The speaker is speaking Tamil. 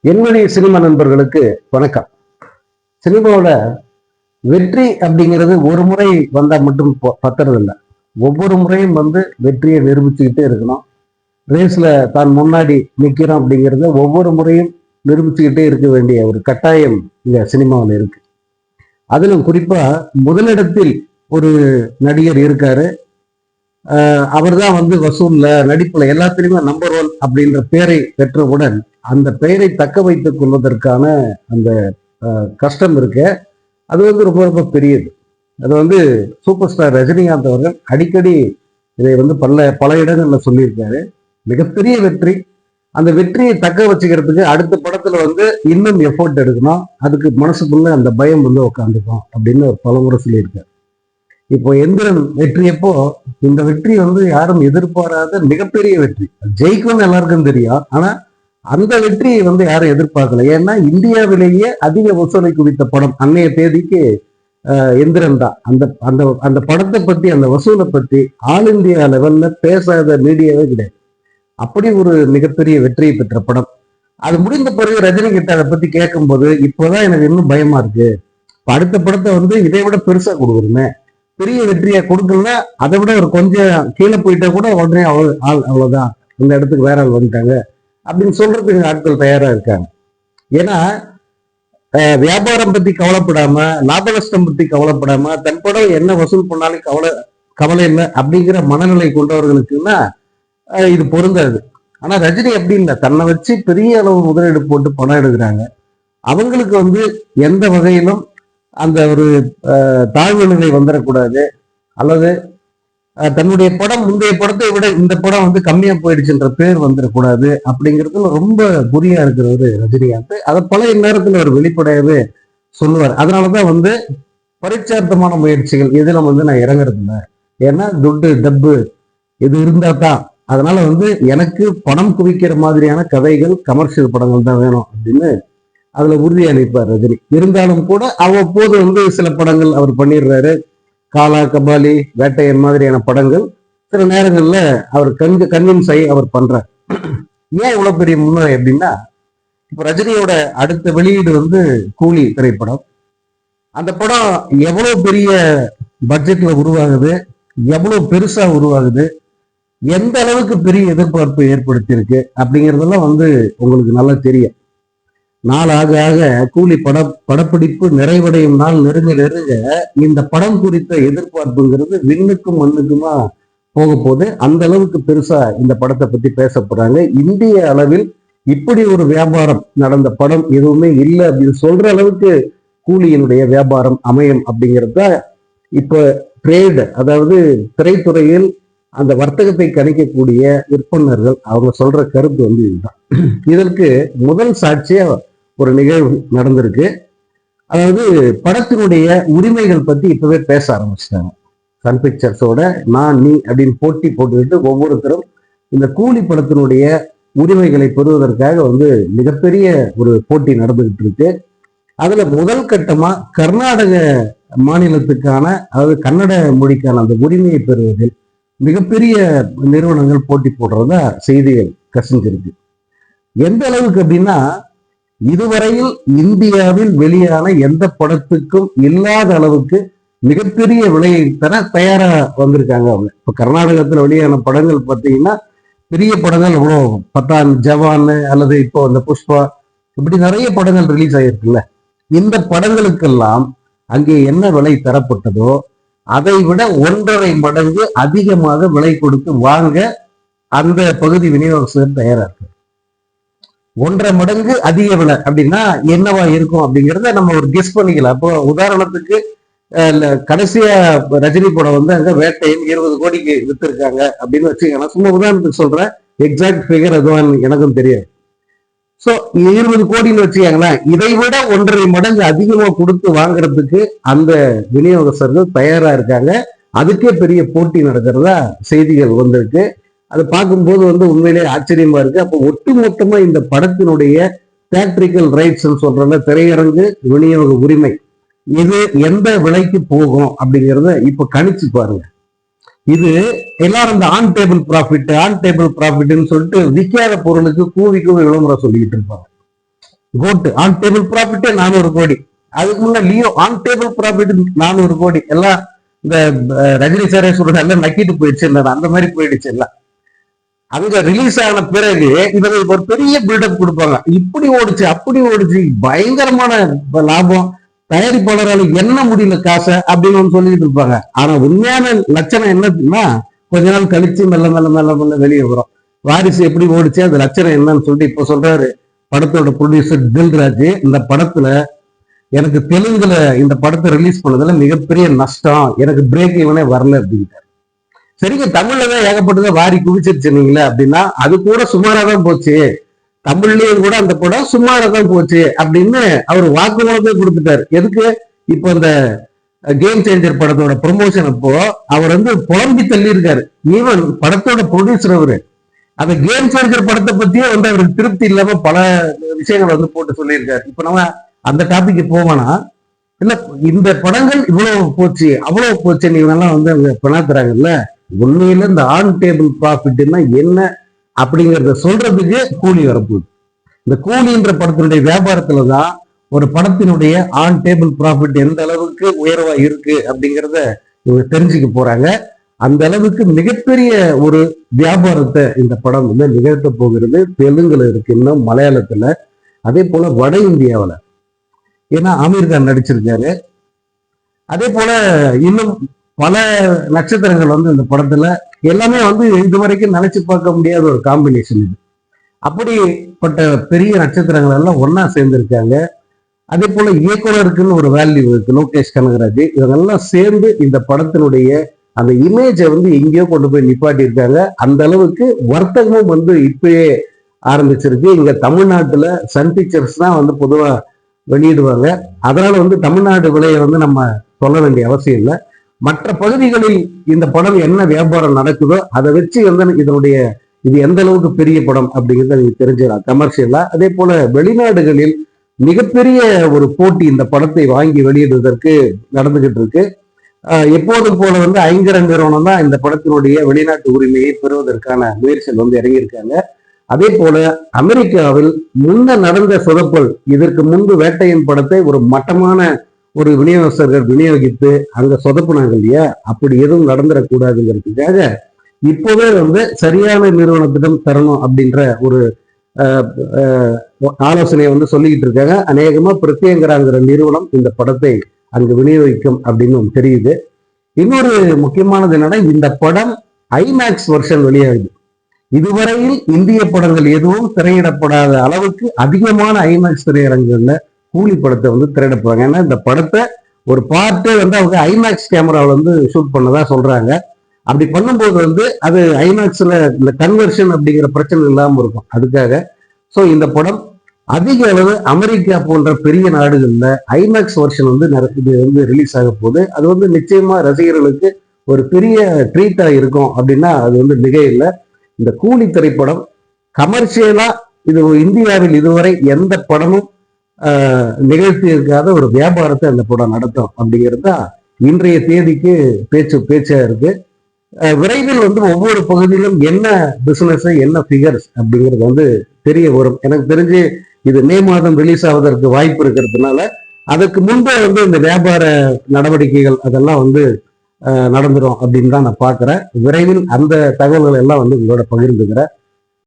என்னுடைய சினிமா நண்பர்களுக்கு வணக்கம். சினிமாவில் வெற்றி அப்படிங்கிறது ஒரு முறை வந்தால் மட்டும் ப- பத்துறதில்ல. ஒவ்வொரு முறையும் வந்து வெற்றியை நிரூபிச்சுக்கிட்டே இருக்கணும். ரேஸில் தான் முன்னாடி நிற்கிறோம் அப்படிங்கிறத ஒவ்வொரு முறையும் நிரூபிச்சுக்கிட்டே இருக்க வேண்டிய ஒரு கட்டாயம் இந்த சினிமாவில் இருக்கு. அதிலும் குறிப்பாக முதலிடத்தில் ஒரு நடிகர் இருக்காரு. அவர் தான் வந்து வசூல்ல நடிப்புல எல்லாத்துலேயுமே நம்பர் ஒன் அப்படின்ற பேரை பெற்றவுடன் அந்த பெயரை தக்க வைத்துக் கொள்வதற்கான அந்த கஷ்டம் இருக்க. அது வந்து ரொம்ப ரொம்ப பெரியது. அது வந்து சூப்பர் ஸ்டார் ரஜினிகாந்த் அவர்கள் அடிக்கடி இதை வந்து பல பல இடங்கள்ல சொல்லியிருக்காரு. மிகப்பெரிய வெற்றி. அந்த வெற்றியை தக்க வச்சுக்கிறதுக்கு அடுத்த படத்துல வந்து இன்னும் எஃபோர்ட் எடுக்கணும். அதுக்கு மனசுக்குள்ள அந்த பயம் வந்து உட்காந்துக்கும் அப்படின்னு ஒரு பலமுறை சொல்லியிருக்காரு. இப்போ எந்திரன் வெற்றியப்போ இந்த வெற்றி வந்து யாரும் எதிர்பாராத மிகப்பெரிய வெற்றி. ஜெயிக்கும்னு எல்லாருக்கும் தெரியும். ஆனா அந்த வெற்றியை வந்து யாரும் எதிர்பார்க்கல. ஏன்னா இந்தியாவிலேயே அதிக வசூலை குவித்த படம் அன்னைய தேதிக்கு எந்திரன் தான் அந்த அந்த அந்த படத்தை பத்தி அந்த வசூலை பத்தி ஆல் இந்தியா லெவல்ல பேசாத மீடியாவே கிடையாது. அப்படி ஒரு மிகப்பெரிய வெற்றியை பெற்ற படம். அது முடிந்த பிறகு ரஜினி கிட்ட அதை பத்தி கேட்கும்போது இப்போதான் எனக்கு இன்னும் பயமா இருக்கு. இப்ப அடுத்த படத்தை வந்து இதை விட பெருசா கொடுக்குறோமே பெரிய வெற்றியை கொடுக்கலன்னா அதை விட ஒரு கொஞ்சம் கீழே போயிட்டா கூட உடனே அவ்வளவு ஆள் அவ்வளவுதான். இந்த இடத்துக்கு வேற ஆள் வந்துட்டாங்க. அப்படின்னு சொல்றதுக்கு ஆட்கள் தயாரா இருக்காங்க. ஏன்னா வியாபாரம் பத்தி கவலைப்படாம லாப நஷ்டம் பத்தி கவலைப்படாம தன் படம் என்ன வசூல் பண்ணாலும் கவலை கவலை இல்லை அப்படிங்கிற மனநிலை கொண்டவர்களுக்குன்னா இது பொருந்தாது. ஆனா ரஜினி அப்படி இல்லை. தன்னை வச்சு பெரிய அளவு முதலீடு போட்டு பணம் எடுக்கிறாங்க. அவங்களுக்கு வந்து எந்த வகையிலும் அந்த ஒரு தாழ்வு நிலை வந்துடக்கூடாது அல்லது தன்னுடைய படம் முந்தைய படத்தை விட இந்த படம் வந்து கம்மியா போயிடுச்சுன்ற பேர் வந்துடக்கூடாது அப்படிங்கிறதுல ரொம்ப குறியா இருக்கிறவர் ரஜினிகாந்த். அதை பழைய நேரத்தில் அவர் வெளிப்படையவே சொல்லுவார். அதனாலதான் வந்து பரிச்சார்த்தமான முயற்சிகள் இதுல வந்து நான் இறங்குறது இல்லை. ஏன்னா துட்டு டப்பு இது இருந்தா தான். அதனால வந்து எனக்கு பணம் குவிக்கிற மாதிரியான கதைகள் கமர்ஷியல் படங்கள் தான் வேணும் அப்படின்னு அதுல உறுதி அளிப்பார் ரஜினி. இருந்தாலும் கூட அவ்வப்போது வந்து சில படங்கள் அவர் பண்ணிடுறாரு. காலா கபாலி வேட்டையன் மாதிரியான படங்கள் சில நேரங்கள்ல அவர் கண் கன்வின்ஸ் ஆகி அவர் பண்றார். ஏன் இவ்வளவு பெரிய முன்னுரை அப்படின்னா இப்ப ரஜினியோட அடுத்த வெளியீடு வந்து கூலி திரைப்படம். அந்த படம் எவ்வளவு பெரிய பட்ஜெட்ல உருவாகுது எவ்வளவு பெருசா உருவாகுது எந்த அளவுக்கு பெரிய எதிர்பார்ப்பு ஏற்படுத்தியிருக்கு அப்படிங்கறதெல்லாம் வந்து உங்களுக்கு நல்லா தெரியும். நாளாக ஆக கூலி பட படப்பிடிப்பு நிறைவடையும் நாள் நெருங்க நெருங்க இந்த படம் குறித்த எதிர்பார்ப்புங்கிறது விண்ணுக்கும் மண்ணுக்குமா போக போது அந்த அளவுக்கு பெருசா இந்த படத்தை பத்தி பேச இந்திய அளவில் இப்படி ஒரு வியாபாரம் நடந்த படம் எதுவுமே இல்லை அப்படின்னு சொல்ற அளவுக்கு கூலியினுடைய வியாபாரம் அமையும் அப்படிங்கிறத இப்ப ட்ரேடு அதாவது திரைத்துறையில் அந்த வர்த்தகத்தை கணிக்கக்கூடிய விற்பனர்கள் அவங்க சொல்ற கருத்து வந்து இதுதான். இதற்கு முதல் சாட்சியா ஒரு நிகழ்வு நடந்திருக்கு. அதாவது படத்தினுடைய உரிமைகள் பத்தி இப்பவே பேச ஆரம்பிச்சிட்டாங்க. சன் பிக்சர்ஸோட நான் நீ அப்படின்னு போட்டி போட்டுக்கிட்டு ஒவ்வொருத்தரும் இந்த கூலி படத்தினுடைய உரிமைகளை பெறுவதற்காக வந்து மிகப்பெரிய ஒரு போட்டி நடந்துகிட்டு இருக்கு. அதுல முதல் கட்டமா கர்நாடக மாநிலத்துக்கான அதாவது கன்னட மொழிக்கான அந்த உரிமையை பெறுவதில் மிகப்பெரிய நிறுவனங்கள் போட்டி போடுறதா செய்திகள் கசிஞ்சிருக்கு எந்த அளவுக்கு அப்படின்னா இதுவரையில் இந்தியாவில் வெளியான எந்த படத்துக்கும் இல்லாத அளவுக்கு மிகப்பெரிய விலையை தர தயாரா வந்திருக்காங்க அவங்க. இப்ப கர்நாடகத்துல வெளியான படங்கள் பார்த்தீங்கன்னா பெரிய படங்கள் எவ்வளோ பத்தான் ஜவான் அல்லது இப்போ அந்த புஷ்பா இப்படி நிறைய படங்கள் ரிலீஸ் ஆகிருக்குல்ல இந்த படங்களுக்கெல்லாம் அங்கே என்ன விலை தரப்பட்டதோ அதை விட ஒன்றரை மடங்கு அதிகமாக விலை கொடுத்து வாங்க அந்த பகுதி விநியோகஸ்தர் தயாரா இருக்கு. ஒன்றரை மடங்கு அதிக விலை அப்படின்னா என்னவா இருக்கும் அப்படிங்கிறத நம்ம ஒரு கெஸ் பண்ணிக்கலாம். அப்போ உதாரணத்துக்கு கடைசியா ரஜினி படம் வந்து அங்க வேட்டையின் இருபது கோடிக்கு வித்திருக்காங்க அப்படின்னு வச்சுக்கோங்க. சும்மா உதாரணத்துக்கு சொல்றேன். எக்ஸாக்ட் ஃபிகர் எதுவும் எனக்கும் தெரியாது. சோ இருபது கோடின்னு வச்சுக்கோங்களேன். இதை விட ஒன்றரை மடங்கு அதிகமா கொடுத்து வாங்குறதுக்கு அந்த விநியோகஸ்தர்கள் தயாரா இருக்காங்க. அதுக்கே பெரிய போட்டி நடக்கிறதா செய்திகள் வந்திருக்கு. அதை பார்க்கும்போது வந்து உண்மையிலே ஆச்சரியமா இருக்கு. அப்போ ஒட்டுமொத்தமா இந்த படத்தினுடைய தேட்ரிக்கல் ரைட்ஸ் சொல்றல திரையரங்கு விநியோக உரிமை இது எந்த விலைக்கு போகும் அப்படிங்கிறத இப்ப கணிச்சு பாருங்க. இது எல்லாரும் இந்த on table profit on table ப்ராஃபிட்னு சொல்லிட்டு விற்காத பொருளுக்கு கூவி கூவி விளம்பரம் சொல்லிட்டு இருப்பாங்க. கோட்டு ஆன் டேபிள் ப்ராஃபிட்டே நானூறு கோடி. அதுக்கு முன்ன லியோ ஆன் டேபிள் ப்ராஃபிட் நானூறு கோடி. எல்லாம் இந்த ரஜினி சாரே சொல்றது எல்லாம் நக்கிட்டு போயிடுச்சு அந்த மாதிரி போயிடுச்சு எல்லாம். அங்க ரிலீஸ் ஆன பிறகு இவங்களுக்கு ஒரு பெரிய பில்டப் கொடுப்பாங்க. இப்படி ஓடுச்சு அப்படி ஓடுச்சு பயங்கரமான லாபம். தயாரிப்பாளரால் என்ன முடியல காசை அப்படின்னு சொல்லிட்டு இருப்பாங்க. ஆனா உண்மையான லட்சணம் என்னன்னா கொஞ்ச நாள் கழிச்சு மெல்ல மெல்ல மெல்ல மெல்ல வெளியே வரும். வாரிசு எப்படி ஓடிச்சு அந்த லட்சணம் என்னன்னு சொல்லிட்டு இப்ப சொல்றாரு படத்தோட ப்ரொடியூசர் தில்ராஜ். இந்த படத்துல எனக்கு தெலுங்குல இந்த படத்தை ரிலீஸ் பண்ணதுல மிகப்பெரிய நஷ்டம் எனக்கு பிரேக் இவனே வரல அப்படின்ட்டார். சரிங்க தமிழ்ல தான் ஏகப்பட்டதை வாரி குவிச்சிருச்சு நீங்களே அப்படின்னா அது கூட சுமாரா தான் போச்சு. தமிழ்லயும் கூட அந்த படம் சுமாரா தான் போச்சு அப்படின்னு அவர் வாக்குமூலத்தை கொடுத்துட்டாரு. எதுக்கு? இப்போ இந்த கேம் சேஞ்சர் படத்தோட ப்ரொமோஷன் அப்போ அவர் வந்து புலம்பி தள்ளி இருக்காரு ஈவன் படத்தோட ப்ரொடியூசர் அவரு. அந்த கேம் சேஞ்சர் படத்தை பத்தியே வந்து அவருக்கு திருப்தி இல்லாம பல விஷயங்கள் வந்து போட்டு சொல்லியிருக்காரு. இப்ப நம்ம அந்த டாபிக் போவோம்னா இல்ல இந்த படங்கள் இவ்வளவு போச்சு அவ்வளவு போச்சு நீங்க வந்து அவங்க பிணாத்துறாங்கல்ல உண்மையில இந்த ஆன் டேபிள் ப்ராஃபிட்னா என்ன அப்படிங்கறத சொல்றதுக்கு கூலி வரப்போகுது. இந்த கூலின்ற படத்தினுடைய வியாபாரத்துல தான் ஒரு படத்தினுடைய ஆன் டேபிள் ப்ராஃபிட் எந்த அளவுக்கு உயர்வா இருக்கு அப்படிங்கிறத இவங்க தெரிஞ்சுக்க போறாங்க. அந்த அளவுக்கு மிகப்பெரிய ஒரு வியாபாரத்தை இந்த படம் வந்து நிகழ்த்த போகிறது. தெலுங்குல இருக்கு இன்னும் மலையாளத்துல. அதே போல வட இந்தியாவில். ஏன்னா அமீர் கான் நடிச்சிருக்காரு. அதே போல இன்னும் பல நட்சத்திரங்கள் வந்து இந்த படத்துல எல்லாமே வந்து இது வரைக்கும் நினைச்சு பார்க்க முடியாத ஒரு காம்பினேஷன் இது. அப்படிப்பட்ட பெரிய நட்சத்திரங்கள் எல்லாம் ஒன்னா சேர்ந்திருக்காங்க. அதே போல இயக்குனருக்குன்னு ஒரு வேல்யூ இருக்கு லோகேஷ் கனகராஜ். இவங்கெல்லாம் சேர்ந்து இந்த படத்தினுடைய அந்த இமேஜை வந்து எங்கேயோ கொண்டு போய் நிப்பாட்டி இருக்காங்க அந்த அளவுக்கு வர்த்தகமும் வந்து இப்பயே ஆரம்பிச்சிருக்கு. இங்க தமிழ்நாட்டுல சன் பிக்சர்ஸ் தான் வந்து பொதுவா வெளியிடுவாங்க. அதனால வந்து தமிழ்நாடு விலையை வந்து நம்ம சொல்ல வேண்டிய அவசியம் இல்லை. மற்ற பகுதிகளில் இந்த படம் என்ன வியாபாரம் நடக்குதோ அதை வச்சு வந்து இதனுடைய இது எந்த அளவுக்கு பெரிய படம் அப்படிங்கிறத நீங்க தெரிஞ்சுக்கலாம். கமர்ஷியலா அதே போல வெளிநாடுகளில் மிகப்பெரிய ஒரு போட்டி இந்த படத்தை வாங்கி வெளியிடுவதற்கு நடந்துகிட்டு இருக்கு. ஆஹ் எப்போதும் போல வந்து ஐங்கர நிறுவனம் தான் இந்த படத்தினுடைய வெளிநாட்டு உரிமையை பெறுவதற்கான முயற்சிகள் வந்து இறங்கியிருக்காங்க. அதே போல அமெரிக்காவில் முன்ன நடந்த சொதப்பல் இதற்கு முன்பு வேட்டையின் படத்தை ஒரு மட்டமான ஒரு விநியோகஸ்தர்கள் விநியோகித்து அங்க சொதப்புனாங்க இல்லையா அப்படி எதுவும் நடந்துடக்கூடாதுங்கிறதுக்காக இப்போவே வந்து சரியான நிறுவனத்திடம் தரணும் அப்படின்ற ஒரு ஆலோசனையை வந்து சொல்லிக்கிட்டு இருக்காங்க. அநேகமா பிரத்யேங்கராங்கிற நிறுவனம் இந்த படத்தை அங்கு விநியோகிக்கும் அப்படின்னு தெரியுது. இன்னொரு முக்கியமானது என்னன்னா இந்த படம் ஐமேக்ஸ் வெர்ஷன் வெளியாகுது. இதுவரையில் இந்திய படங்கள் எதுவும் திரையிடப்படாத அளவுக்கு அதிகமான ஐமேக்ஸ் திரையரங்குகள்ல கூலி படத்தை வந்து திரையிடப்படுவாங்க ஏன்னா இந்த படத்தை ஒரு பார்ட்டே வந்து அவங்க ஐமேக்ஸ் கேமராவில் வந்து ஷூட் பண்ணதா சொல்றாங்க. அப்படி பண்ணும்போது வந்து அது ஐமேக்ஸில் இந்த கன்வர்ஷன் அப்படிங்கிற பிரச்சனை இல்லாமல் இருக்கும். அதுக்காக. ஸோ இந்த படம் அதிக அளவு அமெரிக்கா போன்ற பெரிய நாடுகளில் ஐமேக்ஸ் வெர்ஷன் வந்து இது வந்து ரிலீஸ் ஆக போகுது. அது வந்து நிச்சயமாக ரசிகர்களுக்கு ஒரு பெரிய ட்ரீட்டாக இருக்கும் அப்படின்னா அது வந்து மிக இல்லை இந்த கூலி திரைப்படம் கமர்ஷியலாக இது இந்தியாவில் இதுவரை எந்த படமும் நிகழ்த்தி இருக்காத ஒரு வியாபாரத்தை அந்த படம் நடத்தும் அப்படிங்கிறது தான் இன்றைய தேதிக்கு பேச்சு பேச்சா இருக்கு. விரைவில் வந்து ஒவ்வொரு பகுதியிலும் என்ன பிசினஸ் என்ன ஃபிகர்ஸ் அப்படிங்கிறது வந்து தெரிய வரும். எனக்கு தெரிஞ்சு இது மே மாதம் ரிலீஸ் ஆவதற்கு வாய்ப்பு இருக்கிறதுனால அதற்கு முன்பே வந்து இந்த வியாபார நடவடிக்கைகள் அதெல்லாம் வந்து நடந்துடும் அப்படின்னு தான் நான் பார்க்குறேன். விரைவில் அந்த தகவல்கள் எல்லாம் வந்து உங்களோட பகிர்ந்துக்கிறேன்.